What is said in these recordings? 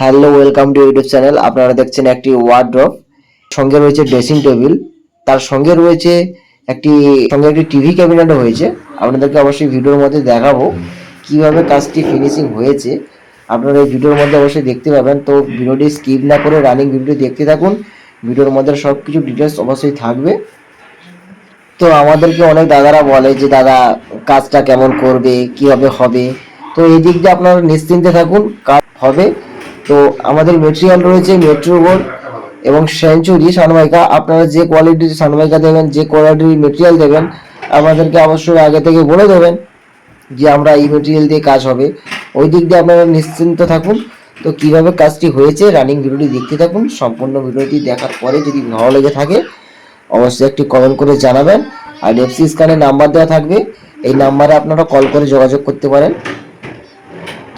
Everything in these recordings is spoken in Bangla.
Hello, welcome to YouTube channel. আপনারা দেখছেন একটি ওয়ার্ড্রপ সঙ্গে রয়েছে ড্রেসিং টেবিল তার সঙ্গে রয়েছে একটি, সঙ্গে একটি টিভি ক্যাবিনেটও হয়েছে। আপনাদেরকে অবশ্যই ভিডিওর মধ্যে দেখাবো কীভাবে কাজটি ফিনিশিং হয়েছে। আপনারা এই ভিডিওর মধ্যে অবশ্যই দেখতে পাবেন। তো ভিডিওটি স্কিপ না করে রানিং ভিডিও দেখতে থাকুন। ভিডিওর মধ্যে সব কিছু ডিটেলস অবশ্যই থাকবে। তো আমাদেরকে অনেক দাদারা বলে যে, দাদা, কাজটা কেমন করবে? কীভাবে হবে? তো এই দিক দিয়ে আপনারা নিশ্চিন্তে থাকুন। কাজ হবে। তো আমাদের মেটেরিয়াল রয়েছে মেট্রো বোর্ড এবং সেঞ্চুরি সানমাইকা আপনারা যে কোয়ালিটির সানমাইকা দেবেন যে কোয়ালিটির মেটেরিয়াল দেবেন আমাদেরকে অবশ্যই আগে থেকে বলে দেবেন যে আমরা এই মেটেরিয়াল দিয়ে কাজ হবে। ওই দিক দিয়ে আপনারা নিশ্চিন্ত থাকুন। তো কীভাবে কাজটি হয়েছে রানিং ভিডিওটি দেখতে থাকুন। সম্পূর্ণ ভিডিওটি দেখার পরে যদি ভালো লেগে থাকে, অবশ্যই একটি কমেন্ট করে জানাবেন। আর এফসি স্ক্যানে নাম্বার দেওয়া থাকবে। এই নাম্বারে আপনারা কল করে যোগাযোগ করতে পারেন।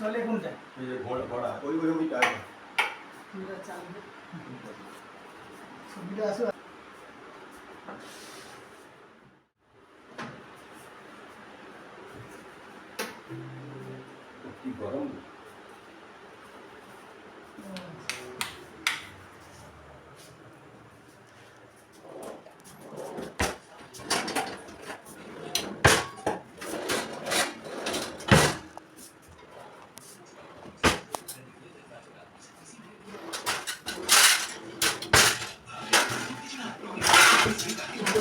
চলে কোনটা? এই যে ঘোড়া ঘোড়া ওই ওই ওই চালবে ছবিটা আছে। কি গরম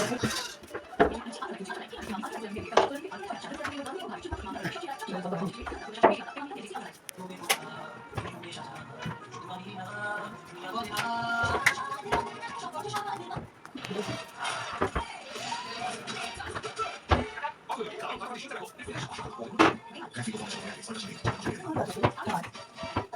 Thank you. フラッシュ!